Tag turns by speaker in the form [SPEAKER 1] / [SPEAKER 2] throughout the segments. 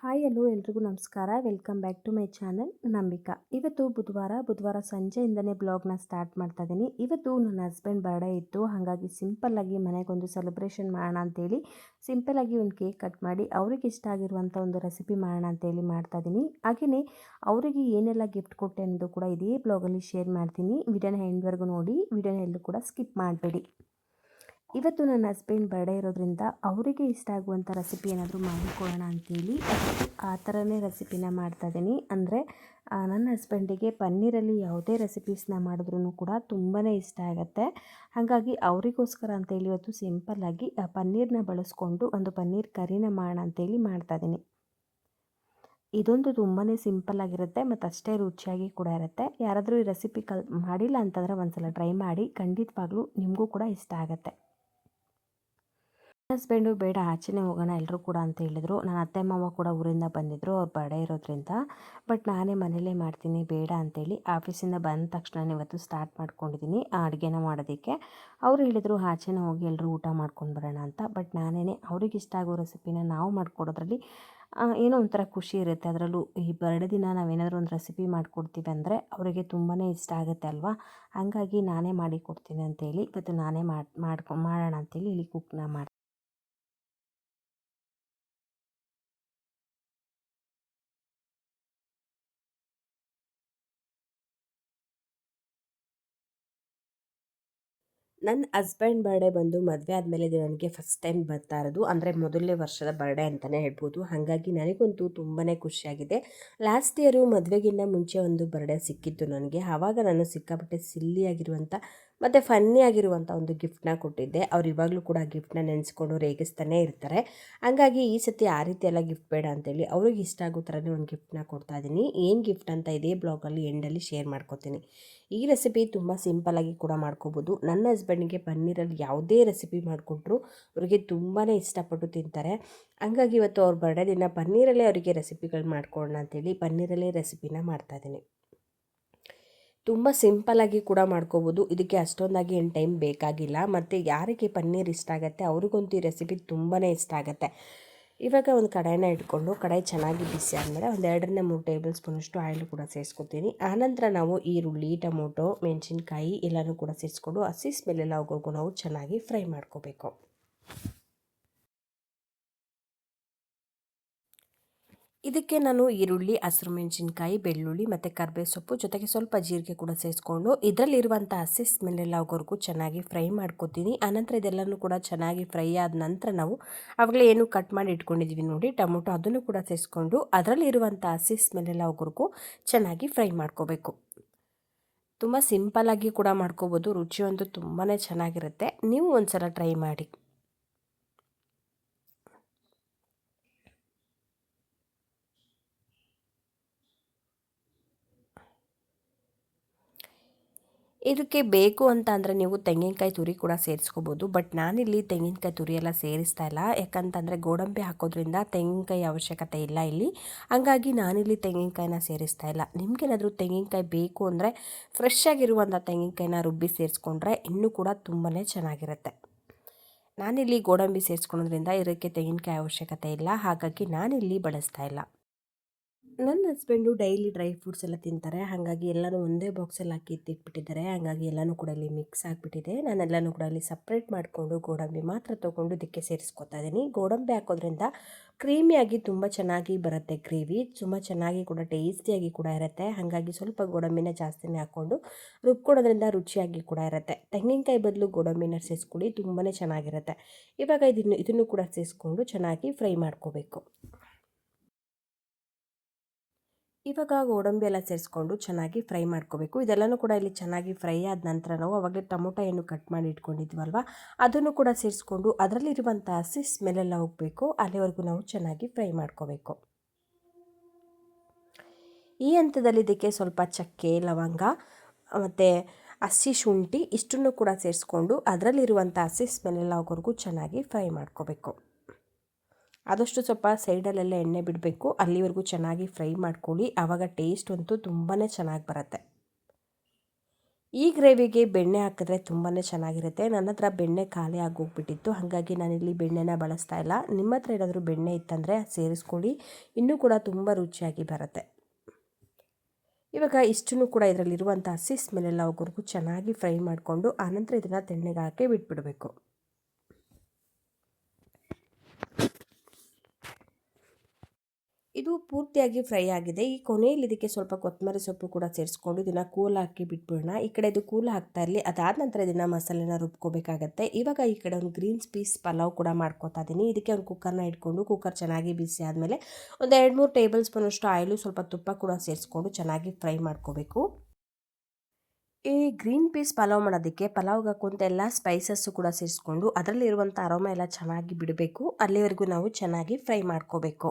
[SPEAKER 1] Hi hello ಎಲ್ರಿಗೂ ನಮಸ್ಕಾರ. Welcome back to my channel ನಂಬಿಕಾ. ಇವತ್ತು ಬುಧವಾರ ಬುಧವಾರ ಸಂಜೆಯಿಂದನೇ ಬ್ಲಾಗ್ನ ಸ್ಟಾರ್ಟ್ ಮಾಡ್ತಾ ಇದ್ದೀನಿ ಇವತ್ತು ನನ್ನ ಹಸ್ಬೆಂಡ್ ಬರ್ಡೇ ಇತ್ತು. ಹಾಗಾಗಿ ಸಿಂಪಲ್ಲಾಗಿ ಮನೆಗೊಂದು ಸೆಲೆಬ್ರೇಷನ್ ಮಾಡೋಣ ಅಂತೇಳಿ ಸಿಂಪಲ್ಲಾಗಿ ಒಂದು ಕೇಕ್ ಕಟ್ ಮಾಡಿ ಅವ್ರಿಗೆ ಇಷ್ಟ ಆಗಿರುವಂಥ ಒಂದು ರೆಸಿಪಿ ಮಾಡೋಣ ಅಂತೇಳಿ ಮಾಡ್ತಾ ಇದ್ದೀನಿ ಹಾಗೆಯೇ ಅವರಿಗೆ ಏನೆಲ್ಲ ಗಿಫ್ಟ್ ಕೊಟ್ಟೆ ಅನ್ನೋದು ಕೂಡ ಇದೇ ಬ್ಲಾಗಲ್ಲಿ ಶೇರ್ ಮಾಡ್ತೀನಿ. ವಿಡಿಯೋನ ಎಂಡ್ವರೆಗೂ ನೋಡಿ. ವಿಡಿಯೋನ ಎಲ್ಲೂ ಕೂಡ ಸ್ಕಿಪ್ ಮಾಡಬೇಡಿ. ಇವತ್ತು ನನ್ನ ಹಸ್ಬೆಂಡ್ ಬರ್ಡೇ ಇರೋದ್ರಿಂದ ಅವರಿಗೆ ಇಷ್ಟ ಆಗುವಂಥ ರೆಸಿಪಿ ಏನಾದರೂ ಮಾಡಿಕೊಡೋಣ ಅಂತೇಳಿ ಆ ಥರನೇ ರೆಸಿಪಿನ ಮಾಡ್ತಾಯಿದ್ದೀನಿ ಅಂದರೆ ನನ್ನ ಹಸ್ಬೆಂಡಿಗೆ ಪನ್ನೀರಲ್ಲಿ ಯಾವುದೇ ರೆಸಿಪೀಸ್ನ ಮಾಡಿದ್ರೂ ಕೂಡ ತುಂಬಾ ಇಷ್ಟ ಆಗುತ್ತೆ. ಹಾಗಾಗಿ ಅವರಿಗೋಸ್ಕರ ಅಂತೇಳಿ ಇವತ್ತು ಸಿಂಪಲ್ಲಾಗಿ ಪನ್ನೀರನ್ನ ಬಳಸ್ಕೊಂಡು ಒಂದು ಪನ್ನೀರ್ ಕರಿನ ಮಾಡೋಣ ಅಂತೇಳಿ ಮಾಡ್ತಾಯಿದ್ದೀನಿ ಇದೊಂದು ತುಂಬಾ ಸಿಂಪಲ್ಲಾಗಿರುತ್ತೆ ಮತ್ತು ಅಷ್ಟೇ ರುಚಿಯಾಗಿ ಕೂಡ ಇರುತ್ತೆ. ಯಾರಾದರೂ ಈ ರೆಸಿಪಿ ಕಲ್ ಮಾಡಿಲ್ಲ ಅಂತಂದರೆ ಒಂದ್ಸಲ ಟ್ರೈ ಮಾಡಿ, ಖಂಡಿತವಾಗ್ಲೂ ನಿಮಗೂ ಕೂಡ ಇಷ್ಟ ಆಗುತ್ತೆ. ಹಸ್ಬೆಂಡು ಬೇಡ, ಆಚೆನೇ ಹೋಗೋಣ ಎಲ್ಲರೂ ಕೂಡ ಅಂತ ಹೇಳಿದ್ರು. ನನ್ನ ಅತ್ತೆ, ಮಾವ ಕೂಡ ಊರಿಂದ ಬಂದಿದ್ದರು ಅವ್ರು ಬಡ ಇರೋದ್ರಿಂದ. ಬಟ್ ನಾನೇ ಮನೇಲೇ ಮಾಡ್ತೀನಿ, ಬೇಡ ಅಂತೇಳಿ ಆಫೀಸಿಂದ ಬಂದ ತಕ್ಷಣ ಇವತ್ತು ಸ್ಟಾರ್ಟ್ ಮಾಡ್ಕೊಂಡಿದ್ದೀನಿ ಆ ಅಡುಗೆನ ಮಾಡೋದಕ್ಕೆ. ಅವ್ರು ಹೇಳಿದರು, ಆಚೆನೇ ಹೋಗಿ ಎಲ್ಲರೂ ಊಟ ಮಾಡ್ಕೊಂಡು ಬರೋಣ ಅಂತ. ಬಟ್ ನಾನೇ ಅವ್ರಿಗೆ ಇಷ್ಟ ಆಗೋ ರೆಸಿಪಿನ ನಾವು ಮಾಡ್ಕೊಡೋದ್ರಲ್ಲಿ ಏನೋ ಒಂಥರ ಖುಷಿ ಇರುತ್ತೆ. ಅದರಲ್ಲೂ ಈ ಬರ್ಡೇ ದಿನ ನಾವೇನಾದರೂ ಒಂದು ರೆಸಿಪಿ ಮಾಡಿಕೊಡ್ತೀವಿ ಅಂದರೆ ಅವರಿಗೆ ತುಂಬಾ ಇಷ್ಟ ಆಗುತ್ತೆ ಅಲ್ವಾ? ಹಾಗಾಗಿ ನಾನೇ ಮಾಡಿ ಕೊಡ್ತೀನಿ ಅಂತೇಳಿ, ಇವತ್ತು ನಾನೇ ಮಾಡಿ, ಮಾಡ್ಕೊ, ಮಾಡೋಣ ಅಂತೇಳಿ ಇಲ್ಲಿ ಕುಕ್ನ ಮಾಡಿ ನನ್ನ ಹಸ್ಬೆಂಡ್ ಬರ್ಡೇ ಬಂದು ಮದುವೆ ಆದಮೇಲೆ ನನಗೆ ಫಸ್ಟ್ ಟೈಮ್ ಬರ್ತಾ ಇರೋದು. ಅಂದರೆ ಮೊದಲನೇ ವರ್ಷದ ಬರ್ಡೇ ಅಂತಲೇ ಹೇಳ್ಬೋದು. ಹಾಗಾಗಿ ನನಗಂತೂ ತುಂಬಾ ಖುಷಿಯಾಗಿದೆ. ಲಾಸ್ಟ್ ಇಯರು ಮದುವೆಗಿಂತ ಮುಂಚೆ ಒಂದು ಬರ್ಡೇ ಸಿಕ್ಕಿತ್ತು ನನಗೆ. ಆವಾಗ ನಾನು ಸಿಕ್ಕಾಪಟ್ಟೆ ಸಿಲ್ಲಿಯಾಗಿರುವಂಥ ಮತ್ತು ಫನ್ನಿ ಆಗಿರುವಂಥ ಒಂದು ಗಿಫ್ಟನ್ನ ಕೊಟ್ಟಿದ್ದೆ. ಅವ್ರು ಇವಾಗಲೂ ಕೂಡ ಗಿಫ್ಟನ್ನ ನೆನೆಸ್ಕೊಂಡು ರೇಗಿಸ್ತಾನೆ ಇರ್ತಾರೆ. ಹಂಗಾಗಿ ಈ ಸತಿ ಆ ರೀತಿ ಗಿಫ್ಟ್ ಬೇಡ ಅಂತೇಳಿ ಅವ್ರಿಗೆ ಇಷ್ಟ ಆಗೋ ಥರನೇ ಒಂದು ಗಿಫ್ಟನ್ನ ಕೊಡ್ತಾ ಇದ್ದೀನಿ ಏನು ಗಿಫ್ಟ್ ಅಂತ ಇದೇ ಬ್ಲಾಗಲ್ಲಿ ಎಂಡಲ್ಲಿ ಶೇರ್ ಮಾಡ್ಕೋತೀನಿ. ಈ ರೆಸಿಪಿ ತುಂಬ ಸಿಂಪಲ್ಲಾಗಿ ಕೂಡ ಮಾಡ್ಕೋಬೋದು. ನನ್ನ ಹಸ್ಬೆಂಡಿಗೆ ಪನ್ನೀರಲ್ಲಿ ಯಾವುದೇ ರೆಸಿಪಿ ಮಾಡಿಕೊಟ್ರು ಅವರಿಗೆ ತುಂಬಾ ಇಷ್ಟಪಟ್ಟು ತಿಂತಾರೆ. ಹಂಗಾಗಿ ಇವತ್ತು ಅವ್ರ ಬರ್ಡೇ ದಿನ ಪನ್ನೀರಲ್ಲೇ ಅವರಿಗೆ ರೆಸಿಪಿಗಳು ಮಾಡ್ಕೊಳ್ಳೋಣ ಅಂತೇಳಿ ಪನ್ನೀರಲ್ಲೇ ರೆಸಿಪಿನ ಮಾಡ್ತಾಯಿದ್ದೀನಿ ತುಂಬ ಸಿಂಪಲ್ಲಾಗಿ ಕೂಡ ಮಾಡ್ಕೋಬೋದು. ಇದಕ್ಕೆ ಅಷ್ಟೊಂದಾಗಿ ಏನು ಟೈಮ್ ಬೇಕಾಗಿಲ್ಲ. ಮತ್ತು ಯಾರಿಗೆ ಪನ್ನೀರ್ ಇಷ್ಟ ಆಗುತ್ತೆ ಅವ್ರಿಗಂತೂ ಈ ರೆಸಿಪಿ ತುಂಬಾ ಇಷ್ಟ ಆಗುತ್ತೆ. ಇವಾಗ ಒಂದು ಕಡಾಯಿನ ಇಟ್ಕೊಂಡು, ಕಡಾಯಿ ಚೆನ್ನಾಗಿ ಬಿಸಿ ಆದಮೇಲೆ ಒಂದು ಎರಡರಿಂದ ಮೂರು ಟೇಬಲ್ ಸ್ಪೂನಷ್ಟು ಆಯಿಲ್ ಕೂಡ ಸೇರಿಸ್ಕೊತೀನಿ. ಆನಂತರ ನಾವು ಈರುಳ್ಳಿ, ಟೊಮೊಟೊ, ಮೆಣಸಿನ್ಕಾಯಿ ಎಲ್ಲನೂ ಕೂಡ ಸೇರಿಸ್ಕೊಂಡು ಹಸಿ ಸ್ಮೆಲ್ಲೆಲ್ಲ ಹೋಗೋಗು ನಾವು ಚೆನ್ನಾಗಿ ಫ್ರೈ ಮಾಡ್ಕೋಬೇಕು. ಇದಕ್ಕೆ ನಾನು ಈರುಳ್ಳಿ ಹಸಿರು ಮೆಣಸಿನ್ಕಾಯಿ ಬೆಳ್ಳುಳ್ಳಿ ಮತ್ತು ಕರ್ಬೇವು ಸೊಪ್ಪು ಜೊತೆಗೆ ಸ್ವಲ್ಪ ಜೀರಿಗೆ ಕೂಡ ಸೇರಿಸ್ಕೊಂಡು ಇದರಲ್ಲಿರುವಂಥ ಹಸಿ ಸ್ಮೆಲ್ಲೆಲ್ಲ ಹೋಗೋರ್ಗೂ ಚೆನ್ನಾಗಿ ಫ್ರೈ ಮಾಡ್ಕೋತೀನಿ. ಆನಂತರ ಇದೆಲ್ಲನೂ ಕೂಡ ಚೆನ್ನಾಗಿ ಫ್ರೈ ಆದ ನಂತರ ನಾವು ಅವಾಗಲೇ ಏನು ಕಟ್ ಮಾಡಿ ಇಟ್ಕೊಂಡಿದ್ದೀವಿ ನೋಡಿ, ಟೊಮೊಟೊ ಅದನ್ನು ಕೂಡ ಸೇರಿಸ್ಕೊಂಡು ಅದರಲ್ಲಿರುವಂಥ ಹಸಿ ಸ್ಮೆಲ್ಲೆಲ್ಲ ಹೋಗೋರ್ಗೂ ಚೆನ್ನಾಗಿ ಫ್ರೈ ಮಾಡ್ಕೋಬೇಕು. ತುಂಬ ಆಗಿ ಕೂಡ ಮಾಡ್ಕೋಬೋದು, ರುಚಿಯೊಂದು ತುಂಬಾ ಚೆನ್ನಾಗಿರುತ್ತೆ. ನೀವು ಒಂದು ಸಲ ಟ್ರೈ ಮಾಡಿ. ಇದಕ್ಕೆ ಬೇಕು ಅಂತ ಅಂದರೆ ನೀವು ತೆಂಗಿನಕಾಯಿ ತುರಿ ಕೂಡ ಸೇರಿಸ್ಕೋಬೋದು. ಬಟ್ ನಾನಿಲ್ಲಿ ತೆಂಗಿನಕಾಯಿ ತುರಿ ಎಲ್ಲ ಸೇರಿಸ್ತಾ ಇಲ್ಲ. ಯಾಕಂತಂದರೆ ಗೋಡಂಬಿ ಹಾಕೋದ್ರಿಂದ ತೆಂಗಿನಕಾಯಿ ಅವಶ್ಯಕತೆ ಇಲ್ಲ ಇಲ್ಲಿ. ಹಾಗಾಗಿ ನಾನಿಲ್ಲಿ ತೆಂಗಿನಕಾಯಿನ ಸೇರಿಸ್ತಾ ಇಲ್ಲ. ನಿಮಗೇನಾದರೂ ತೆಂಗಿನಕಾಯಿ ಬೇಕು ಅಂದರೆ ಫ್ರೆಶ್ ಆಗಿರುವಂಥ ತೆಂಗಿನಕಾಯಿನ ರುಬ್ಬಿ ಸೇರಿಸ್ಕೊಂಡ್ರೆ ಇನ್ನೂ ಕೂಡ ತುಂಬಾ ಚೆನ್ನಾಗಿರುತ್ತೆ. ನಾನಿಲ್ಲಿ ಗೋಡಂಬಿ ಸೇರಿಸ್ಕೊಳೋದ್ರಿಂದ ಇದಕ್ಕೆ ತೆಂಗಿನಕಾಯಿ ಅವಶ್ಯಕತೆ ಇಲ್ಲ. ಹಾಗಾಗಿ ನಾನಿಲ್ಲಿ ಬಳಸ್ತಾ ಇಲ್ಲ. ನನ್ನ ಹಸ್ಬೆಂಡು ಡೈಲಿ ಡ್ರೈ ಫ್ರೂಟ್ಸ್ ಎಲ್ಲ ತಿಂತಾರೆ. ಹಾಗಾಗಿ ಎಲ್ಲನೂ ಒಂದೇ ಬಾಕ್ಸಲ್ಲಿ ಹಾಕಿ ಎತ್ತಿಟ್ಬಿಟ್ಟಿದ್ದಾರೆ ಹಾಗಾಗಿ ಎಲ್ಲನೂ ಕೂಡ ಅಲ್ಲಿ ಮಿಕ್ಸ್ ಆಗಿಬಿಟ್ಟಿದೆ. ನಾನೆಲ್ಲನೂ ಕೂಡ ಅಲ್ಲಿ ಸಪ್ರೇಟ್ ಮಾಡಿಕೊಂಡು ಗೋಡಂಬಿ ಮಾತ್ರ ತೊಗೊಂಡು ಇದಕ್ಕೆ ಸೇರಿಸ್ಕೊತಾ ಇದ್ದೀನಿ. ಗೋಡಂಬಿ ಹಾಕೋದ್ರಿಂದ ಕ್ರೀಮಿಯಾಗಿ ತುಂಬ ಚೆನ್ನಾಗಿ ಬರುತ್ತೆ ಗ್ರೇವಿ ತುಂಬ ಚೆನ್ನಾಗಿ ಕೂಡ ಟೇಸ್ಟಿಯಾಗಿ ಕೂಡ ಇರುತ್ತೆ. ಹಾಗಾಗಿ ಸ್ವಲ್ಪ ಗೋಡಂಬಿನ ಜಾಸ್ತಿನೇ ಹಾಕ್ಕೊಂಡು ರುಬ್ಕೊಡೋದ್ರಿಂದ ರುಚಿಯಾಗಿ ಕೂಡ ಇರುತ್ತೆ. ತೆಂಗಿನಕಾಯಿ ಬದಲು ಗೋಡಂಬಿನ ಸೇರಿಸ್ಕೊಳ್ಳಿ ತುಂಬಾ ಚೆನ್ನಾಗಿರುತ್ತೆ. ಇವಾಗ ಇದನ್ನು ಇದನ್ನು ಕೂಡ ಸೇರಿಸ್ಕೊಂಡು ಚೆನ್ನಾಗಿ ಫ್ರೈ ಮಾಡ್ಕೋಬೇಕು. ಇವಾಗ ಗೋಡಂಬಿ ಎಲ್ಲ ಸೇರಿಸ್ಕೊಂಡು ಚೆನ್ನಾಗಿ ಫ್ರೈ ಮಾಡ್ಕೋಬೇಕು. ಇದೆಲ್ಲನೂ ಕೂಡ ಇಲ್ಲಿ ಚೆನ್ನಾಗಿ ಫ್ರೈ ಆದ ನಂತರ ನಾವು ಅವಾಗಲೇ ಟೊಮೊಟೊ ಏನು ಕಟ್ ಮಾಡಿ ಇಟ್ಕೊಂಡಿದ್ವಲ್ವ? ಅದನ್ನು ಕೂಡ ಸೇರಿಸ್ಕೊಂಡು ಅದರಲ್ಲಿರುವಂಥ ಹಸಿ ಸ್ಮೆಲ್ಲೆಲ್ಲ ಹೋಗಬೇಕು. ಅಲ್ಲಿವರೆಗೂ ನಾವು ಚೆನ್ನಾಗಿ ಫ್ರೈ ಮಾಡ್ಕೋಬೇಕು. ಈ ಹಂತದಲ್ಲಿ ಇದಕ್ಕೆ ಸ್ವಲ್ಪ ಚಕ್ಕೆ, ಲವಂಗ, ಮತ್ತು ಹಸಿ ಶುಂಠಿ ಇಷ್ಟನ್ನು ಕೂಡ ಸೇರಿಸ್ಕೊಂಡು ಅದರಲ್ಲಿರುವಂಥ ಹಸಿ ಸ್ಮೆಲ್ಲೆಲ್ಲ ಹೋಗೋವರೆಗೂ ಚೆನ್ನಾಗಿ ಫ್ರೈ ಮಾಡ್ಕೋಬೇಕು. ಆದಷ್ಟು ಸ್ವಲ್ಪ ಸೈಡಲ್ಲೆಲ್ಲ ಎಣ್ಣೆ ಬಿಡಬೇಕು. ಅಲ್ಲಿವರೆಗೂ ಚೆನ್ನಾಗಿ ಫ್ರೈ ಮಾಡ್ಕೊಳ್ಳಿ. ಆವಾಗ ಟೇಸ್ಟ್ ಅಂತೂ ತುಂಬಾ ಚೆನ್ನಾಗಿ ಬರುತ್ತೆ. ಈ ಗ್ರೇವಿಗೆ ಬೆಣ್ಣೆ ಹಾಕಿದ್ರೆ ತುಂಬಾ ಚೆನ್ನಾಗಿರುತ್ತೆ. ನನ್ನ ಹತ್ರ ಬೆಣ್ಣೆ ಖಾಲಿ ಆಗೋಗ್ಬಿಟ್ಟಿತ್ತು. ಹಾಗಾಗಿ ನಾನಿಲ್ಲಿ ಬೆಣ್ಣೆನ ಬಳಸ್ತಾ ಇಲ್ಲ. ನಿಮ್ಮ ಹತ್ರ ಏನಾದರೂ ಬೆಣ್ಣೆ ಇತ್ತಂದರೆ ಸೇರಿಸ್ಕೊಳ್ಳಿ. ಇನ್ನೂ ಕೂಡ ತುಂಬ ರುಚಿಯಾಗಿ ಬರುತ್ತೆ. ಇವಾಗ ಇಷ್ಟನ್ನು ಕೂಡ ಇದರಲ್ಲಿರುವಂಥ ಹಸಿ ಸ್ಮೆಲ್ಲೆಲ್ಲ ಹೋಗೋರ್ಗು ಚೆನ್ನಾಗಿ ಫ್ರೈ ಮಾಡಿಕೊಂಡು ಆನಂತರ ಇದನ್ನು ತೆಣ್ಣೆಗೆ ಹಾಕಿ ಬಿಟ್ಬಿಡಬೇಕು. ಇದು ಪೂರ್ತಿಯಾಗಿ ಫ್ರೈ ಆಗಿದೆ. ಈ ಕೊನೆಯಲ್ಲಿ ಇದಕ್ಕೆ ಸ್ವಲ್ಪ ಕೊತ್ತಂಬರಿ ಸೊಪ್ಪು ಕೂಡ ಸೇರಿಸ್ಕೊಂಡು ಇದನ್ನು ಕೂಲ್ ಹಾಕಿ ಬಿಟ್ಬಿಡೋಣ. ಈ ಕಡೆ ಇದು ಕೂಲ್ ಹಾಕ್ತಾ ಇರಲಿ. ಅದಾದ ನಂತರ ಇದನ್ನು ಮಸಾಲೆನ ರುಬ್ಕೋಬೇಕಾಗತ್ತೆ. ಇವಾಗ ಈ ಕಡೆ ಒಂದು ಗ್ರೀನ್ಸ್ ಪೀಸ್ ಪಲಾವ್ ಕೂಡ ಮಾಡ್ಕೊತಾ ಇದ್ದೀನಿ ಇದಕ್ಕೆ ಒಂದು ಕುಕ್ಕರ್ನ ಇಟ್ಕೊಂಡು ಕುಕ್ಕರ್ ಚೆನ್ನಾಗಿ ಬಿಸಿ ಆದಮೇಲೆ ಒಂದು ಎರಡು ಮೂರು ಟೇಬಲ್ ಸ್ಪೂನಷ್ಟು ಆಯಿಲು, ಸ್ವಲ್ಪ ತುಪ್ಪ ಕೂಡ ಸೇರಿಸ್ಕೊಂಡು ಚೆನ್ನಾಗಿ ಫ್ರೈ ಮಾಡ್ಕೋಬೇಕು. ಈ ಗ್ರೀನ್ ಪೀಸ್ ಪಲಾವ್ ಮಾಡೋದಕ್ಕೆ ಪಲಾವ್ಗೆ ಹಾಕುವಂಥ ಎಲ್ಲ ಸ್ಪೈಸಸ್ಸು ಕೂಡ ಸೇರಿಸ್ಕೊಂಡು ಅದರಲ್ಲಿರುವಂಥ ಅರೋಮ ಎಲ್ಲ ಚೆನ್ನಾಗಿ ಬಿಡಬೇಕು. ಅಲ್ಲಿವರೆಗೂ ನಾವು ಚೆನ್ನಾಗಿ ಫ್ರೈ ಮಾಡ್ಕೋಬೇಕು.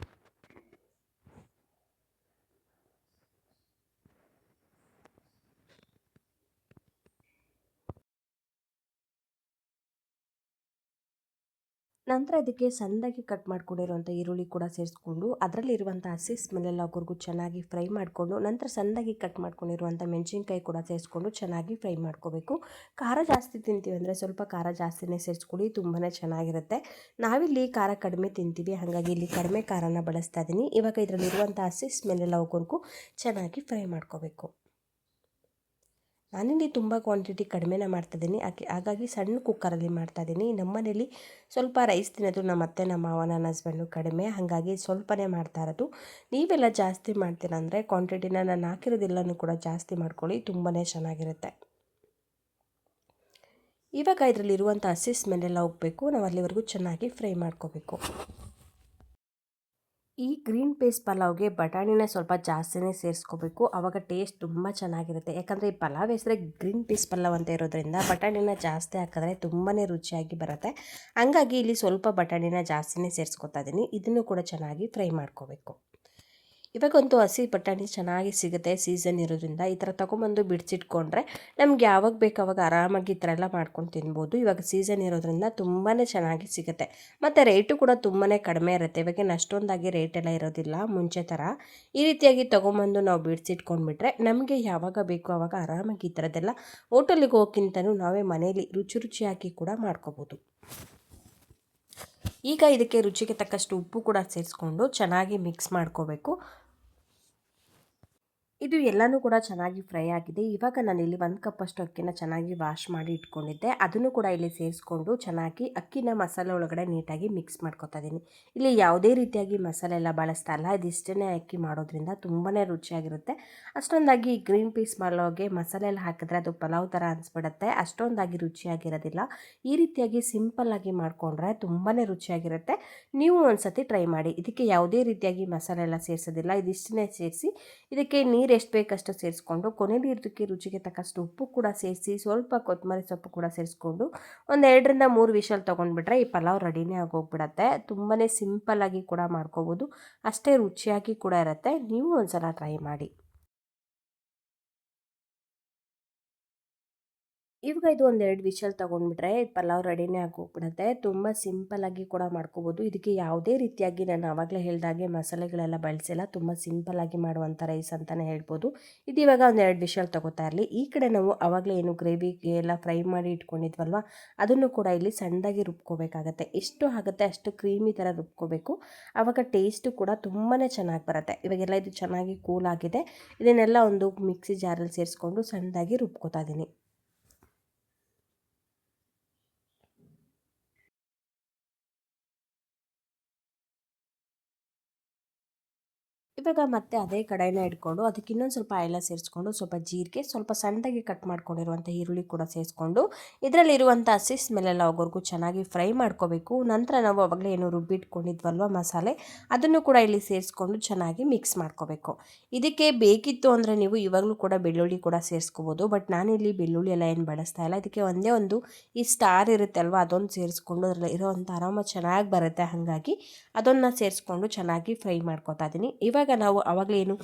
[SPEAKER 1] ನಂತರ ಅದಕ್ಕೆ ಸಣ್ಣದಾಗಿ ಕಟ್ ಮಾಡ್ಕೊಂಡಿರುವಂಥ ಈರುಳ್ಳಿ ಕೂಡ ಸೇರಿಸ್ಕೊಂಡು ಅದರಲ್ಲಿರುವಂಥ ಹಸಿ ಸ್ಮೆಲ್ಲೆಲ್ಲ ಹೋಗೋರ್ಗೂ ಚೆನ್ನಾಗಿ ಫ್ರೈ ಮಾಡಿಕೊಂಡು ನಂತರ ಸಣ್ಣದಾಗಿ ಕಟ್ ಮಾಡ್ಕೊಂಡಿರುವಂಥ ಮೆಣಸಿನ್ಕಾಯಿ ಕೂಡ ಸೇರಿಸ್ಕೊಂಡು ಚೆನ್ನಾಗಿ ಫ್ರೈ ಮಾಡ್ಕೋಬೇಕು. ಖಾರ ಜಾಸ್ತಿ ತಿಂತೀವಿ ಅಂದರೆ ಸ್ವಲ್ಪ ಖಾರ ಜಾಸ್ತಿನೇ ಸೇರಿಸ್ಕೊಳ್ಳಿ ತುಂಬಾ ಚೆನ್ನಾಗಿರುತ್ತೆ. ನಾವಿಲ್ಲಿ ಖಾರ ಕಡಿಮೆ ತಿಂತೀವಿ, ಹಾಗಾಗಿ ಇಲ್ಲಿ ಕಡಿಮೆ ಖಾರನ ಬಳಸ್ತಾ ಇದ್ದೀನಿ ಇವಾಗ ಇದರಲ್ಲಿರುವಂಥ ಹಸಿ ಸ್ಮೆಲ್ಲೆಲ್ಲ ಹೋಗೋರ್ಗೂ ಚೆನ್ನಾಗಿ ಫ್ರೈ ಮಾಡ್ಕೋಬೇಕು. ನಾನಿಲ್ಲಿ ತುಂಬ ಕ್ವಾಂಟಿಟಿ ಕಡಿಮೆನೇ ಮಾಡ್ತಾಯಿದ್ದೀನಿ ಆಕೆ ಹಾಗಾಗಿ ಸಣ್ಣ ಕುಕ್ಕರಲ್ಲಿ ಮಾಡ್ತಾಯಿದ್ದೀನಿ ನಮ್ಮನೇಲಿ ಸ್ವಲ್ಪ ರೈಸ್ ತಿನ್ನೋದು ನಮ್ಮ ಅತ್ತೆ, ನಮ್ಮ ಮಾವ, ನನ್ನ ಹಸ್ಬೆಂಡು ಕಡಿಮೆ. ಹಾಗಾಗಿ ಸ್ವಲ್ಪನೇ ಮಾಡ್ತಾ ಇರೋದು. ನೀವೆಲ್ಲ ಜಾಸ್ತಿ ಮಾಡ್ತೀರ ಅಂದರೆ ಕ್ವಾಂಟಿಟಿನ ನಾನು ಹಾಕಿರೋದಿಲ್ಲನೂ ಕೂಡ ಜಾಸ್ತಿ ಮಾಡ್ಕೊಳ್ಳಿ. ತುಂಬಾ ಚೆನ್ನಾಗಿರುತ್ತೆ. ಇವಾಗ ಇದರಲ್ಲಿರುವಂಥ ಹಸಿ ಸ್ಮೆಲ್ಲೆಲ್ಲ ಹೋಗಬೇಕು. ನಾವು ಅಲ್ಲಿವರೆಗೂ ಚೆನ್ನಾಗಿ ಫ್ರೈ ಮಾಡ್ಕೋಬೇಕು. ಈ ಗ್ರೀನ್ ಪೀಸ್ ಪಲಾವ್ಗೆ ಬಟಾಣಿನ ಸ್ವಲ್ಪ ಜಾಸ್ತಿನೇ ಸೇರಿಸ್ಕೋಬೇಕು. ಆವಾಗ ಟೇಸ್ಟ್ ತುಂಬ ಚೆನ್ನಾಗಿರುತ್ತೆ. ಯಾಕಂದರೆ ಈ ಪಲಾವ್ ಹೆಸರೇ ಗ್ರೀನ್ ಪೀಸ್ ಪಲಾವ್ ಅಂತ ಇರೋದ್ರಿಂದ ಬಟಾಣಿನ ಜಾಸ್ತಿ ಹಾಕಿದ್ರೆ ತುಂಬಾ ರುಚಿಯಾಗಿ ಬರುತ್ತೆ. ಹಂಗಾಗಿ ಇಲ್ಲಿ ಸ್ವಲ್ಪ ಬಟಾಣಿನ ಜಾಸ್ತಿನೇ ಸೇರಿಸ್ಕೊತಾ ಇದ್ದೀನಿ ಇದನ್ನು ಕೂಡ ಚೆನ್ನಾಗಿ ಫ್ರೈ ಮಾಡ್ಕೋಬೇಕು. ಇವಾಗಂತೂ ಹಸಿ ಬಟಾಣಿ ಚೆನ್ನಾಗಿ ಸಿಗುತ್ತೆ ಸೀಸನ್ ಇರೋದ್ರಿಂದ. ಈ ಥರ ತೊಗೊಂಬಂದು ಬಿಡಿಸಿಟ್ಕೊಂಡ್ರೆ ನಮ್ಗೆ ಯಾವಾಗ ಬೇಕು ಅವಾಗ ಆರಾಮಾಗಿ ಈ ಥರ ಎಲ್ಲ ಮಾಡ್ಕೊಂಡು ತಿನ್ಬೋದು. ಇವಾಗ ಸೀಸನ್ ಇರೋದ್ರಿಂದ ತುಂಬಾ ಚೆನ್ನಾಗಿ ಸಿಗುತ್ತೆ. ಮತ್ತು ರೇಟು ಕೂಡ ತುಂಬಾ ಕಡಿಮೆ ಇರುತ್ತೆ. ಇವಾಗೇನು ಅಷ್ಟೊಂದಾಗಿ ರೇಟೆಲ್ಲ ಇರೋದಿಲ್ಲ ಮುಂಚೆ ಥರ. ಈ ರೀತಿಯಾಗಿ ತೊಗೊಂಬಂದು ನಾವು ಬಿಡಿಸಿಟ್ಕೊಂಡ್ಬಿಟ್ರೆ ನಮಗೆ ಯಾವಾಗ ಬೇಕು ಆವಾಗ ಆರಾಮಾಗಿ ಈ ಥರದ್ದೆಲ್ಲ ಹೋಟೆಲಿಗೆ ಹೋಗೋಕ್ಕಿಂತನೂ ನಾವೇ ಮನೆಯಲ್ಲಿ ರುಚಿ ರುಚಿಯಾಗಿ ಕೂಡ ಮಾಡ್ಕೋಬೋದು. ಈಗ ಇದಕ್ಕೆ ರುಚಿಗೆ ತಕ್ಕಷ್ಟು ಉಪ್ಪು ಕೂಡ ಸೇರಿಸ್ಕೊಂಡು ಚೆನ್ನಾಗಿ ಮಿಕ್ಸ್ ಮಾಡ್ಕೋಬೇಕು. ಇದು ಎಲ್ಲನೂ ಕೂಡ ಚೆನ್ನಾಗಿ ಫ್ರೈ ಆಗಿದೆ. ಇವಾಗ ನಾನು ಇಲ್ಲಿ ಒಂದು ಕಪ್ಪಷ್ಟು ಅಕ್ಕಿನ ಚೆನ್ನಾಗಿ ವಾಶ್ ಮಾಡಿ ಇಟ್ಕೊಂಡಿದ್ದೆ. ಅದನ್ನು ಕೂಡ ಇಲ್ಲಿ ಸೇರಿಸ್ಕೊಂಡು ಚೆನ್ನಾಗಿ ಅಕ್ಕಿನ ಮಸಾಲೆ ಒಳಗಡೆ ನೀಟಾಗಿ ಮಿಕ್ಸ್ ಮಾಡ್ಕೊತಾ ಇದ್ದೀನಿ. ಇಲ್ಲಿ ಯಾವುದೇ ರೀತಿಯಾಗಿ ಮಸಾಲೆ ಎಲ್ಲ ಬಳಸ್ತಾ ಇಲ್ಲ. ಇದಿಷ್ಟೇ ಅಕ್ಕಿ ಮಾಡೋದ್ರಿಂದ ತುಂಬಾ ರುಚಿಯಾಗಿರುತ್ತೆ. ಅಷ್ಟೊಂದಾಗಿ ಗ್ರೀನ್ ಪೀಸ್ ಮಾಡೋಗೆ ಮಸಾಲೆ ಎಲ್ಲ ಹಾಕಿದ್ರೆ ಅದು ಪಲಾವ್ ಥರ ಅನಿಸ್ಬಿಡುತ್ತೆ. ಅಷ್ಟೊಂದಾಗಿ ರುಚಿಯಾಗಿರೋದಿಲ್ಲ. ಈ ರೀತಿಯಾಗಿ ಸಿಂಪಲ್ಲಾಗಿ ಮಾಡಿಕೊಂಡ್ರೆ ತುಂಬಾ ರುಚಿಯಾಗಿರುತ್ತೆ. ನೀವು ಒಂದ್ಸತಿ ಟ್ರೈ ಮಾಡಿ. ಇದಕ್ಕೆ ಯಾವುದೇ ರೀತಿಯಾಗಿ ಮಸಾಲೆ ಎಲ್ಲ ಸೇರಿಸೋದಿಲ್ಲ. ಇದಿಷ್ಟನ್ನೇ ಸೇರಿಸಿ. ಇದಕ್ಕೆ ನೀರು ನೀರು ಎಷ್ಟು ಬೇಕಷ್ಟು ಸೇರಿಸ್ಕೊಂಡು ಕೊನೆಯಲ್ಲಿ ಇದಕ್ಕೆ ರುಚಿಗೆ ತಕ್ಕಷ್ಟು ಉಪ್ಪು ಕೂಡ ಸೇರಿಸಿ, ಸ್ವಲ್ಪ ಕೊತ್ತಂಬರಿ ಸೊಪ್ಪು ಕೂಡ ಸೇರಿಸ್ಕೊಂಡು ಒಂದು ಎರಡರಿಂದ ಮೂರು ವಿಷಲ್ ತೊಗೊಂಡ್ಬಿಟ್ರೆ ಈ ಪಲಾವ್ ರೆಡಿನೇ ಆಗೋಗ್ಬಿಡತ್ತೆ. ತುಂಬಾ ಸಿಂಪಲ್ಲಾಗಿ ಕೂಡ ಮಾಡ್ಕೋಬೋದು. ಅಷ್ಟೇ ರುಚಿಯಾಗಿ ಕೂಡ ಇರುತ್ತೆ. ನೀವು ಒಂದ್ಸಲ ಟ್ರೈ ಮಾಡಿ. ಇವಾಗ ಇದು ಒಂದೆರಡು ವಿಷಲ್ ತೊಗೊಂಡ್ಬಿಟ್ರೆ ಪಲಾವ್ ರೆಡಿನೇ ಆಗೋಗ್ಬಿಡುತ್ತೆ. ತುಂಬ ಸಿಂಪಲ್ಲಾಗಿ ಕೂಡ ಮಾಡ್ಕೋಬೋದು. ಇದಕ್ಕೆ ಯಾವುದೇ ರೀತಿಯಾಗಿ ನಾನು ಆವಾಗಲೇ ಹೇಳಿದಾಗೆ ಮಸಾಲೆಗಳೆಲ್ಲ ಬಳಸಿಲ್ಲ. ತುಂಬ ಸಿಂಪಲ್ಲಾಗಿ ಮಾಡುವಂಥ ರೈಸ್ ಅಂತಲೇ ಹೇಳ್ಬೋದು. ಇದು ಇವಾಗ ಒಂದೆರಡು ವಿಷಲ್ ತೊಗೋತಾ ಇರಲಿ. ಈ ಕಡೆ ನಾವು ಆವಾಗಲೇ ಏನು ಗ್ರೇವಿಗೆ ಎಲ್ಲ ಫ್ರೈ ಮಾಡಿ ಇಟ್ಕೊಂಡಿದ್ವಲ್ವ, ಅದನ್ನು ಕೂಡ ಇಲ್ಲಿ ಸಣ್ಣದಾಗಿ ರುಬ್ಕೋಬೇಕಾಗತ್ತೆ. ಎಷ್ಟು ಆಗುತ್ತೆ ಅಷ್ಟು ಕ್ರೀಮಿ ಥರ ರುಬ್ಕೋಬೇಕು. ಆವಾಗ ಟೇಸ್ಟು ಕೂಡ ತುಂಬಾ ಚೆನ್ನಾಗಿ ಬರುತ್ತೆ. ಇವಾಗೆಲ್ಲ ಇದು ಚೆನ್ನಾಗಿ ಕೂಲ್ ಆಗಿದೆ. ಇದನ್ನೆಲ್ಲ ಒಂದು ಮಿಕ್ಸಿ ಜಾರಲ್ಲಿ ಸೇರಿಸ್ಕೊಂಡು ಸಣ್ಣದಾಗಿ ರುಬ್ಕೋತಾ ಇದ್ದೀನಿ. ಇವಾಗ ಮತ್ತೆ ಅದೇ ಕಡಾಯಿನ ಇಟ್ಕೊಂಡು ಅದಕ್ಕೆ ಇನ್ನೊಂದು ಸ್ವಲ್ಪ ಆಯಿಲ ಸೇರಿಸ್ಕೊಂಡು ಸ್ವಲ್ಪ ಜೀರಿಗೆ, ಸ್ವಲ್ಪ ಸಣ್ಣದಾಗಿ ಕಟ್ ಮಾಡ್ಕೊಂಡಿರುವಂಥ ಈರುಳ್ಳಿ ಕೂಡ ಸೇರಿಸ್ಕೊಂಡು ಇದರಲ್ಲಿರುವಂಥ ಹಸಿ ಸ್ಮೆಲ್ಲೆಲ್ಲ ಅವ್ರಿಗೂ ಚೆನ್ನಾಗಿ ಫ್ರೈ ಮಾಡ್ಕೋಬೇಕು. ನಂತರ ನಾವು ಅವಾಗಲೇ ಏನು ರುಬ್ಬಿಟ್ಕೊಂಡಿದ್ವಲ್ವ ಮಸಾಲೆ, ಅದನ್ನು ಕೂಡ ಇಲ್ಲಿ ಸೇರಿಸ್ಕೊಂಡು ಚೆನ್ನಾಗಿ ಮಿಕ್ಸ್ ಮಾಡ್ಕೋಬೇಕು. ಇದಕ್ಕೆ ಬೇಕಿತ್ತು ಅಂದರೆ ನೀವು ಇವಾಗಲೂ ಕೂಡ ಬೆಳ್ಳುಳ್ಳಿ ಕೂಡ ಸೇರಿಸ್ಕೋಬೋದು, ಬಟ್ ನಾನಿಲ್ಲಿ ಬೆಳ್ಳುಳ್ಳಿ ಎಲ್ಲ ಏನು ಬಳಸ್ತಾ ಇಲ್ಲ. ಇದಕ್ಕೆ ಒಂದೇ ಒಂದು ಈ ಸ್ಟಾರ್ ಇರುತ್ತೆ ಅಲ್ವಾ ಅದೊಂದು ಸೇರಿಸ್ಕೊಂಡು ಅದರಲ್ಲಿ ಇರೋವಂಥ ಆರಾಮ ಚೆನ್ನಾಗಿ ಬರುತ್ತೆ. ಹಾಗಾಗಿ ಅದನ್ನು ಸೇರಿಸ್ಕೊಂಡು ಚೆನ್ನಾಗಿ ಫ್ರೈ ಮಾಡ್ಕೋತಾ ಇದ್ದೀನಿ. ಇವಾಗ ನಾವು ಆವಾಗಲೇ ಏನು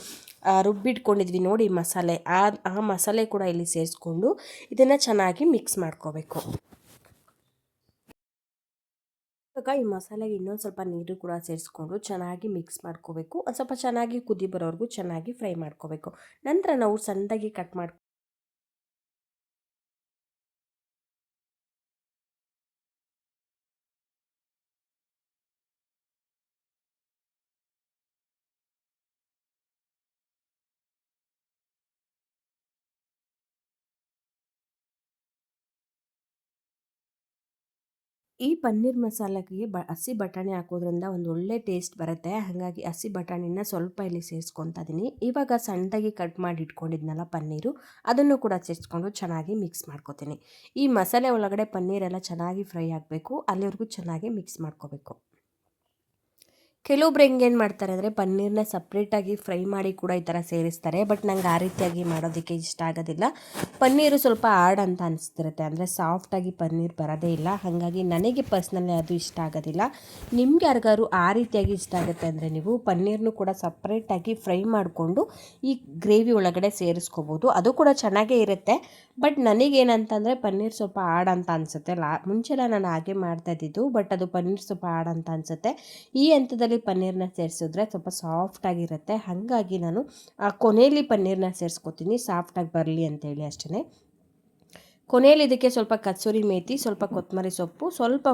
[SPEAKER 1] ರುಬ್ಬಿಟ್ಕೊಂಡಿದ್ವಿ ನೋಡಿ ಮಸಾಲೆ. ಆ ಆ ಮಸಾಲೆ ಕೂಡ ಇಲ್ಲಿ ಸೇರಿಸ್ಕೊಂಡು ಇದನ್ನು ಚೆನ್ನಾಗಿ ಮಿಕ್ಸ್ ಮಾಡ್ಕೋಬೇಕು. ಇವಾಗ ಈ ಮಸಾಲೆಗೆ ಇನ್ನೊಂದು ಸ್ವಲ್ಪ ನೀರು ಕೂಡ ಸೇರಿಸ್ಕೊಂಡು ಚೆನ್ನಾಗಿ ಮಿಕ್ಸ್ ಮಾಡ್ಕೋಬೇಕು. ಒಂದು ಸ್ವಲ್ಪ ಚೆನ್ನಾಗಿ ಕುದಿ ಬರೋವರೆಗೂ ಚೆನ್ನಾಗಿ ಫ್ರೈ ಮಾಡ್ಕೋಬೇಕು. ನಂತರ ನಾವು ಸಣ್ಣದಾಗಿ ಕಟ್ ಮಾಡಿ ಈ ಪನ್ನೀರ್ ಮಸಾಲಕ್ಕೆ ಬ, ಹಸಿ ಬಟಾಣಿ ಹಾಕೋದ್ರಿಂದ ಒಂದು ಒಳ್ಳೆ ಟೇಸ್ಟ್ ಬರುತ್ತೆ. ಹಾಗಾಗಿ ಹಸಿ ಬಟಾಣಿನ ಸ್ವಲ್ಪ ಇಲ್ಲಿ ಸೇರಿಸ್ಕೊತಾ ಇದ್ದೀನಿ ಇವಾಗ ಸಣ್ಣದಾಗಿ ಕಟ್ ಮಾಡಿ ಇಟ್ಕೊಂಡಿದ್ನಲ್ಲ ಪನ್ನೀರು, ಅದನ್ನು ಕೂಡ ಸೇರಿಸ್ಕೊಂಡು ಚೆನ್ನಾಗಿ ಮಿಕ್ಸ್ ಮಾಡ್ಕೊತೀನಿ. ಈ ಮಸಾಲೆ ಒಳಗಡೆ ಪನ್ನೀರೆಲ್ಲ ಚೆನ್ನಾಗಿ ಫ್ರೈ ಆಗಬೇಕು, ಅಲ್ಲಿವರೆಗೂ ಚೆನ್ನಾಗಿ ಮಿಕ್ಸ್ ಮಾಡ್ಕೋಬೇಕು. ಕೆಲವೊಬ್ರು ಹೆಂಗೇನು ಮಾಡ್ತಾರೆ ಅಂದರೆ ಪನ್ನೀರನ್ನ ಸಪ್ರೇಟಾಗಿ ಫ್ರೈ ಮಾಡಿ ಕೂಡ ಈ ಥರ ಸೇರಿಸ್ತಾರೆ. ಬಟ್ ನಂಗೆ ಆ ರೀತಿಯಾಗಿ ಮಾಡೋದಕ್ಕೆ ಇಷ್ಟ ಆಗೋದಿಲ್ಲ. ಪನ್ನೀರು ಸ್ವಲ್ಪ ಆಡ್ ಅಂತ ಅನಿಸ್ತಿರುತ್ತೆ. ಅಂದರೆ ಸಾಫ್ಟಾಗಿ ಪನ್ನೀರ್ ಬರೋದೇ ಇಲ್ಲ. ಹಾಗಾಗಿ ನನಗೆ ಪರ್ಸ್ನಲಿ ಅದು ಇಷ್ಟ ಆಗೋದಿಲ್ಲ. ನಿಮ್ಗೆ ಯಾರಿಗಾರು ಆ ರೀತಿಯಾಗಿ ಇಷ್ಟ ಆಗುತ್ತೆ ಅಂದರೆ ನೀವು ಪನ್ನೀರ್ನು ಕೂಡ ಸಪ್ರೇಟಾಗಿ ಫ್ರೈ ಮಾಡಿಕೊಂಡು ಈ ಗ್ರೇವಿ ಒಳಗಡೆ ಸೇರಿಸ್ಕೋಬೋದು. ಅದು ಕೂಡ ಚೆನ್ನಾಗೇ ಇರುತ್ತೆ. ಬಟ್ ನನಗೇನಂತಂದರೆ ಪನ್ನೀರ್ ಸ್ವಲ್ಪ ಆಡ್ ಅಂತ ಅನಿಸುತ್ತೆ. ಲಾ ಮುಂಚೆಲ್ಲ ನಾನು ಹಾಗೆ ಮಾಡ್ತಾ ಇದ್ದಿದ್ದು. ಬಟ್ ಅದು ಪನ್ನೀರ್ ಸ್ವಲ್ಪ ಆಡ್ ಅಂತ ಅನಿಸುತ್ತೆ. ಈ ಹಂತದಲ್ಲಿ ಪನ್ನೀರನ್ನ ಸೇರಿಸಿದ್ರೆ ಸ್ವಲ್ಪ ಸಾಫ್ಟಾಗಿರುತ್ತೆ ಹಾಗಾಗಿ ನಾನು ಕೊನೆಯಲ್ಲಿ ಪನ್ನೀರನ್ನ ಸೇರಿಸ್ಕೊತೀನಿ. ಸಾಫ್ಟಾಗಿ ಬರಲಿ ಅಂತೇಳಿ ಅಷ್ಟೇ ಕೊನೆಯಲ್ಲಿ ಇದಕ್ಕೆ ಸ್ವಲ್ಪ ಕಸೂರಿ ಮೇಥಿ ಸ್ವಲ್ಪ ಕೊತ್ತಂಬರಿ ಸೊಪ್ಪು, ಸ್ವಲ್ಪ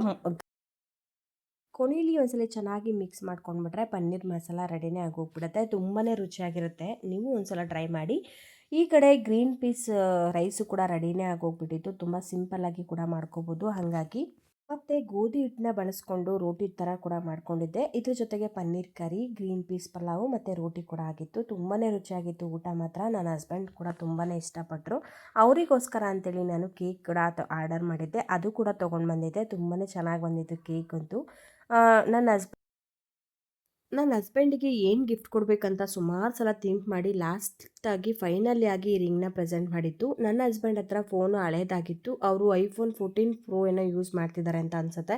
[SPEAKER 1] ಕೊನೆಯಲ್ಲಿ ಒಂದ್ಸಲ ಚೆನ್ನಾಗಿ ಮಿಕ್ಸ್ ಮಾಡ್ಕೊಂಡ್ಬಿಟ್ರೆ ಪನ್ನೀರ್ ಮಸಾಲ ರೆಡಿನೇ ಆಗೋಗ್ಬಿಡುತ್ತೆ. ತುಂಬಾ ರುಚಿಯಾಗಿರುತ್ತೆ. ನೀವು ಒಂದ್ಸಲ ಟ್ರೈ ಮಾಡಿ. ಈ ಕಡೆ ಗ್ರೀನ್ ಪೀಸ್ ರೈಸು ಕೂಡ ರೆಡಿನೇ ಆಗೋಗ್ಬಿಟ್ಟಿತ್ತು. ತುಂಬ ಸಿಂಪಲ್ಲಾಗಿ ಕೂಡ ಮಾಡ್ಕೋಬೋದು. ಹಾಗಾಗಿ ಮತ್ತು ಗೋಧಿ ಹಿಟ್ಟನ್ನ ಬಳಸ್ಕೊಂಡು ರೋಟಿ ಥರ ಕೂಡ ಮಾಡ್ಕೊಂಡಿದ್ದೆ. ಇದ್ರ ಜೊತೆಗೆ paneer curry, green peas pulao ಮತ್ತು ರೋಟಿ ಕೂಡ ಆಗಿತ್ತು. ತುಂಬಾ ರುಚಿಯಾಗಿತ್ತು ಊಟ ಮಾತ್ರ. ನನ್ನ ಹಸ್ಬೆಂಡ್ ಕೂಡ ತುಂಬಾ ಇಷ್ಟಪಟ್ಟರು ಅವರಿಗೋಸ್ಕರ ಅಂತೇಳಿ ನಾನು ಕೇಕ್ ಕೂಡ ಆರ್ಡರ್ ಮಾಡಿದ್ದೆ. ಅದು ಕೂಡ ತೊಗೊಂಡು ಬಂದಿದ್ದೆ. ತುಂಬಾ ಚೆನ್ನಾಗಿ ಬಂದಿತ್ತು ಕೇಕ್ ಅಂತೂ. ನನ್ನ ಹಸ್ಬೆಂಡ್ ನನ್ನ ಹಸ್ಬೆಂಡಿಗೆ ಏನು ಗಿಫ್ಟ್ ಕೊಡಬೇಕಂತ ಸುಮಾರು ಸಲ ಥಿಂಕ್ ಮಾಡಿ ಲಾಸ್ಟಾಗಿ ಫೈನಲಿ ಆಗಿ ಈ ರಿಂಗ್ನ ಪ್ರೆಸೆಂಟ್ ಮಾಡಿತ್ತು. ನನ್ನ ಹಸ್ಬೆಂಡ್ ಹತ್ರ ಫೋನು ಹಳೇದಾಗಿತ್ತು. ಅವರು ಐಫೋನ್ ಫೋರ್ಟೀನ್ ಪ್ರೋ ಏನೋ ಯೂಸ್ ಮಾಡ್ತಿದ್ದಾರೆ ಅಂತ ಅನ್ಸುತ್ತೆ.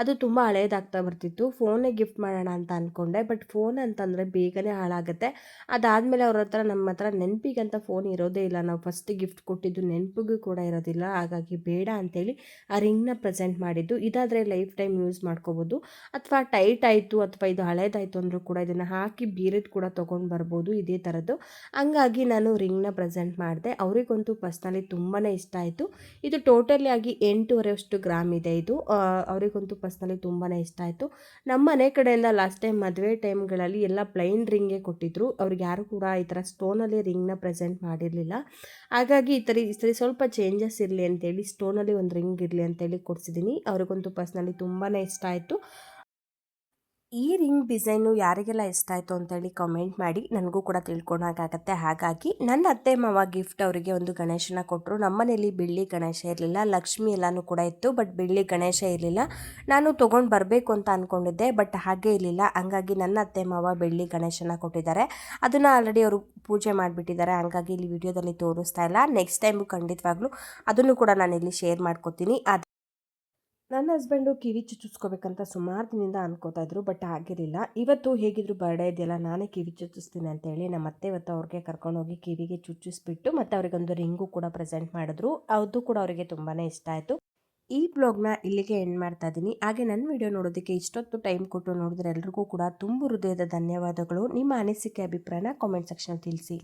[SPEAKER 1] ಅದು ತುಂಬ ಹಳೇದಾಗ್ತಾ ಬರ್ತಿತ್ತು. ಫೋನೇ ಗಿಫ್ಟ್ ಮಾಡೋಣ ಅಂತ ಅಂದ್ಕೊಂಡೆ ಬಟ್ ಫೋನ್ ಅಂತಂದರೆ ಬೇಗನೆ ಹಾಳಾಗುತ್ತೆ. ಅದಾದಮೇಲೆ ಅವ್ರ ಹತ್ರ ನಮ್ಮ ಹತ್ರ ನೆನಪಿಗಂತ ಫೋನ್ ಇರೋದೇ ಇಲ್ಲ. ನಾವು ಫಸ್ಟ್ ಗಿಫ್ಟ್ ಕೊಟ್ಟಿದ್ದು ನೆನಪಿಗೂ ಕೂಡ ಇರೋದಿಲ್ಲ. ಹಾಗಾಗಿ ಬೇಡ ಅಂತೇಳಿ ಆ ರಿಂಗ್ನ ಪ್ರೆಸೆಂಟ್ ಮಾಡಿದ್ದು. ಇದಾದರೆ ಲೈಫ್ ಟೈಮ್ ಯೂಸ್ ಮಾಡ್ಕೋಬೋದು. ಅಥವಾ ಟೈಟ್ ಆಯಿತು ಅಥವಾ ಇದು ಹಳೇದಾಯಿತು ಅಂದರೂ ಕೂಡ ಇದನ್ನು ಹಾಕಿ ಬೀರದ್ ಕೂಡ ತೊಗೊಂಡು ಬರ್ಬೋದು ಇದೇ ಥರದ್ದು ಹಂಗಾಗಿ ನಾನು ರಿಂಗ್ನ ಪ್ರೆಸೆಂಟ್ ಮಾಡಿದೆ. ಅವರಿಗಂತೂ ಪರ್ಸ್ನಲಿ ತುಂಬಾ ಇಷ್ಟ ಆಯಿತು. ಇದು ಟೋಟಲಿ ಆಗಿ ಎಂಟೂವರೆಯಷ್ಟು ಗ್ರಾಮ್ ಇದೆ ಇದು. ಅವರಿಗಂತೂ ಪರ್ಸ್ನಲಿ ತುಂಬಾ ಇಷ್ಟ ಆಯಿತು. ನಮ್ಮ ಮನೆ ಕಡೆಯಿಂದ ಲಾಸ್ಟ್ ಟೈಮ್ ಮದುವೆ ಟೈಮ್ಗಳಲ್ಲಿ ಎಲ್ಲ ಪ್ಲೈನ್ ರಿಂಗೇ ಕೊಟ್ಟಿದ್ರು. ಅವ್ರಿಗೆ ಯಾರು ಕೂಡ ಈ ಥರ ಸ್ಟೋನಲ್ಲಿ ರಿಂಗ್ನ ಪ್ರೆಸೆಂಟ್ ಮಾಡಿರಲಿಲ್ಲ. ಹಾಗಾಗಿ ಈ ಥರ, ಈ ಸರಿ ಸ್ವಲ್ಪ ಚೇಂಜಸ್ ಇರಲಿ ಅಂತೇಳಿ, ಸ್ಟೋನಲ್ಲಿ ಒಂದು ರಿಂಗ್ ಇರಲಿ ಅಂತೇಳಿ ಕೊಡಿಸಿದ್ದೀನಿ. ಅವ್ರಿಗಂತೂ ಪರ್ಸ್ನಲಿ ತುಂಬಾ ಇಷ್ಟ ಆಯಿತು. ಈ ರಿಂಗ್ ಡಿಸೈನು ಯಾರಿಗೆಲ್ಲ ಇಷ್ಟ ಆಯಿತು ಅಂತೇಳಿ ಕಮೆಂಟ್ ಮಾಡಿ ನನಗೂ ಕೂಡ ತಿಳ್ಕೊಳಕ್ಕಾಗತ್ತೆ ಹಾಗಾಗಿ ನನ್ನ ಅತ್ತೆ, ಮಾವ ಗಿಫ್ಟ್ ಅವರಿಗೆ ಒಂದು ಗಣೇಶನ ಕೊಟ್ಟರು ನಮ್ಮನೇಲಿ ಬೆಳ್ಳಿ ಗಣೇಶ ಇರಲಿಲ್ಲ. ಲಕ್ಷ್ಮಿ ಎಲ್ಲನೂ ಕೂಡ ಇತ್ತು. ಬಟ್ ಬೆಳ್ಳಿ ಗಣೇಶ ಇರಲಿಲ್ಲ. ನಾನು ತೊಗೊಂಡು ಬರಬೇಕು ಅಂತ ಅಂದ್ಕೊಂಡಿದ್ದೆ ಬಟ್ ಹಾಗೆ ಇರಲಿಲ್ಲ. ಹಂಗಾಗಿ ನನ್ನ ಅತ್ತೆ, ಮಾವ ಬೆಳ್ಳಿ ಗಣೇಶನ ಕೊಟ್ಟಿದ್ದಾರೆ. ಅದನ್ನು ಆಲ್ರೆಡಿ ಅವರು ಪೂಜೆ ಮಾಡಿಬಿಟ್ಟಿದ್ದಾರೆ. ಹಂಗಾಗಿ ಇಲ್ಲಿ ವಿಡಿಯೋದಲ್ಲಿ ತೋರಿಸ್ತಾ ಇಲ್ಲ. ನೆಕ್ಸ್ಟ್ ಟೈಮು ಖಂಡಿತವಾಗ್ಲೂ ಅದನ್ನು ಕೂಡ ನಾನು ಇಲ್ಲಿ ಶೇರ್ ಮಾಡ್ಕೋತೀನಿ. ನನ್ನ ಹಸ್ಬೆಂಡು ಕಿವಿ ಚುಚ್ಚಿಸ್ಕೋಬೇಕಂತ ಸುಮಾರು ದಿನದಿಂದ ಅನ್ಕೋತಾ ಇದ್ರು, ಬಟ್ ಆಗಿರಲಿಲ್ಲ. ಇವತ್ತು ಹೇಗಿದ್ರು ಬರ್ಡೇ ಇದೆಯಲ್ಲ, ನಾನೇ ಕಿವಿ ಚುಚ್ಚಿಸ್ತೀನಿ ಅಂತೇಳಿ ನಮ್ಮ ಅತ್ತೆ ಇವತ್ತು ಅವ್ರಿಗೆ ಕರ್ಕೊಂಡೋಗಿ ಕಿವಿಗೆ ಚುಚ್ಚಿಸ್ಬಿಟ್ಟು ಮತ್ತು ಅವರಿಗೊಂದು ರಿಂಗು ಕೂಡ ಪ್ರೆಸೆಂಟ್ ಮಾಡಿದ್ರು. ಅದು ಕೂಡ ಅವರಿಗೆ ತುಂಬಾ ಇಷ್ಟ ಆಯಿತು. ಈ ಬ್ಲಾಗ್ನ ಇಲ್ಲಿಗೆ ಎಂಡ್ ಮಾಡ್ತಾ ಇದ್ದೀನಿ. ಹಾಗೆ ನನ್ನ ವಿಡಿಯೋ ನೋಡೋದಕ್ಕೆ ಇಷ್ಟೊತ್ತು ಟೈಮ್ ಕೊಟ್ಟು ನೋಡಿದ್ರೆ ಎಲ್ರಿಗೂ ಕೂಡ ತುಂಬ ಹೃದಯದ ಧನ್ಯವಾದಗಳು. ನಿಮ್ಮ ಅನಿಸಿಕೆ, ಅಭಿಪ್ರಾಯನ ಕಾಮೆಂಟ್ ಸೆಕ್ಷನ್ ತಿಳಿಸಿ.